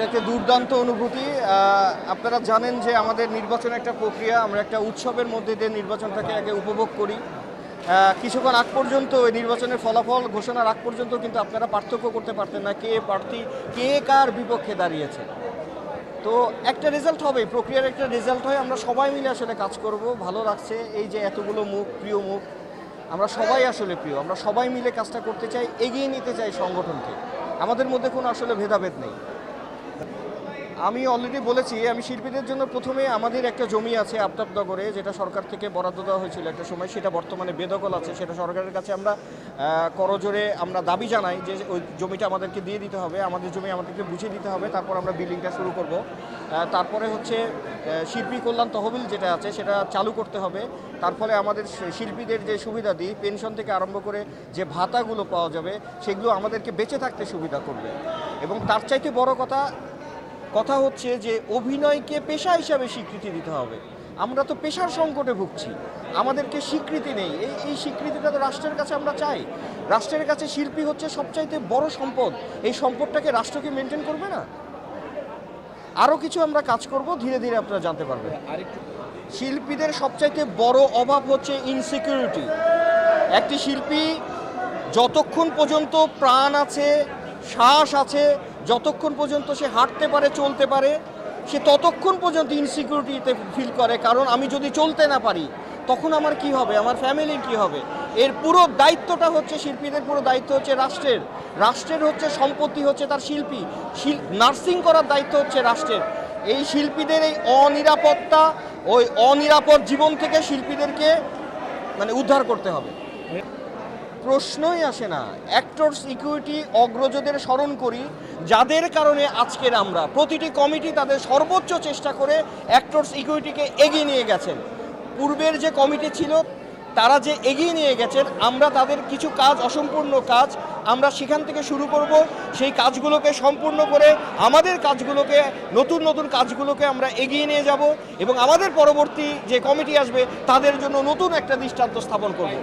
এটা একটা দুর্দান্ত অনুভূতি। আপনারা জানেন যে আমাদের নির্বাচন একটা প্রক্রিয়া, আমরা একটা উৎসবের মধ্যে দিয়ে নির্বাচনটাকে আগে উপভোগ করি। কিছুক্ষণ আগ পর্যন্ত ওই নির্বাচনের ফলাফল ঘোষণার আগ পর্যন্ত কিন্তু আপনারা পার্থক্য করতে পারতেন না, কে প্রার্থী, কে কার বিপক্ষে দাঁড়িয়েছে। তো একটা রেজাল্ট হবে প্রক্রিয়ার একটা রেজাল্ট হয়, আমরা সবাই মিলে আসলে কাজ করব, ভালো লাগছে এই যে এতগুলো মুখ, প্রিয় মুখ। আমরা সবাই আসলে প্রিয়, আমরা সবাই মিলে কাজটা করতে চাই, এগিয়ে নিতে চাই সংগঠনকে। আমাদের মধ্যে কোনো আসলে ভেদাভেদ নেই। আমি অলরেডি বলেছি, আমি শিল্পীদের জন্য প্রথমে আমাদের একটা জমি আছে আফতাবনগরে যেটা সরকার থেকে বরাদ্দ দেওয়া হয়েছিল একটা সময়। সেটা বর্তমানে বেদখল আছে, সেটা সরকারের কাছে আমরা করজোরে আমরা দাবি জানাই যে ওই জমিটা আমাদেরকে দিয়ে দিতে হবে, আমাদের জমি আমাদেরকে বুঝিয়ে দিতে হবে, তারপর আমরা বিল্ডিংটা শুরু করব। তারপরে হচ্ছে শিল্পী কল্যাণ তহবিল যেটা আছে, সেটা চালু করতে হবে। তার ফলে আমাদের শিল্পীদের যে সুবিধা দিই পেনশন থেকে আরম্ভ করে যে ভাতাগুলো পাওয়া যাবে, সেগুলো আমাদেরকে বেঁচে থাকতে সুবিধা করবে। এবং তার চাইতে বড় কথা কথা হচ্ছে যে অভিনয়কে পেশা হিসাবে স্বীকৃতি দিতে হবে। আমরা তো পেশার সংকটে ভুগছি। আমাদেরকে স্বীকৃতি নেই। এই এই স্বীকৃতিটা তো রাষ্ট্রের কাছে আমরা চাই। রাষ্ট্রের কাছে শিল্পী হচ্ছে সবচাইতে বড় সম্পদ। এই সম্পদটাকে রাষ্ট্রকে মেনটেন করবে না? আরও কিছু আমরা কাজ করব, ধীরে ধীরে আপনারা জানতে পারবেন। শিল্পীদের সবচাইতে বড় অভাব হচ্ছে ইনসিকিউরিটি একটি শিল্পী যতক্ষণ পর্যন্ত প্রাণ আছে, শ্বাস আছে যতক্ষণ পর্যন্ত সে হাঁটতে পারে, চলতে পারে, সে ততক্ষণ পর্যন্ত ইনসিকিউরিটিতে ফিল করে। কারণ আমি যদি চলতে না পারি, তখন আমার কি হবে? আমার ফ্যামিলির কি হবে? এর পুরো দায়িত্বটা হচ্ছে শিল্পীদের, পুরো দায়িত্ব হচ্ছে রাষ্ট্রের। রাষ্ট্রের হচ্ছে সম্পত্তি হচ্ছে তার শিল্পী। নার্সিং করার দায়িত্ব হচ্ছে রাষ্ট্রের। এই শিল্পীদের এই অনিরাপত্তা, ওই অনিরাপদ জীবন থেকে শিল্পীদেরকে মানে উদ্ধার করতে হবে। প্রশ্নই আসে না। অ্যাক্টরস ইকুইটি অগ্রজদের স্মরণ করি, যাদের কারণে আজকের আমরা। প্রতিটি কমিটি তাদের সর্বোচ্চ চেষ্টা করে অ্যাক্টরস ইকুইটিকে এগিয়ে নিয়ে গেছেন। পূর্বের যে কমিটি ছিল, তারা যে এগিয়ে নিয়ে গেছেন, আমরা তাদের কিছু কাজ, অসম্পূর্ণ কাজ, আমরা সেখান থেকে শুরু করব। সেই কাজগুলোকে সম্পূর্ণ করে আমাদের কাজগুলোকে, নতুন নতুন কাজগুলোকে আমরা এগিয়ে নিয়ে যাব এবং আমাদের পরবর্তী যে কমিটি আসবে, তাদের জন্য নতুন একটা দৃষ্টান্ত স্থাপন করব।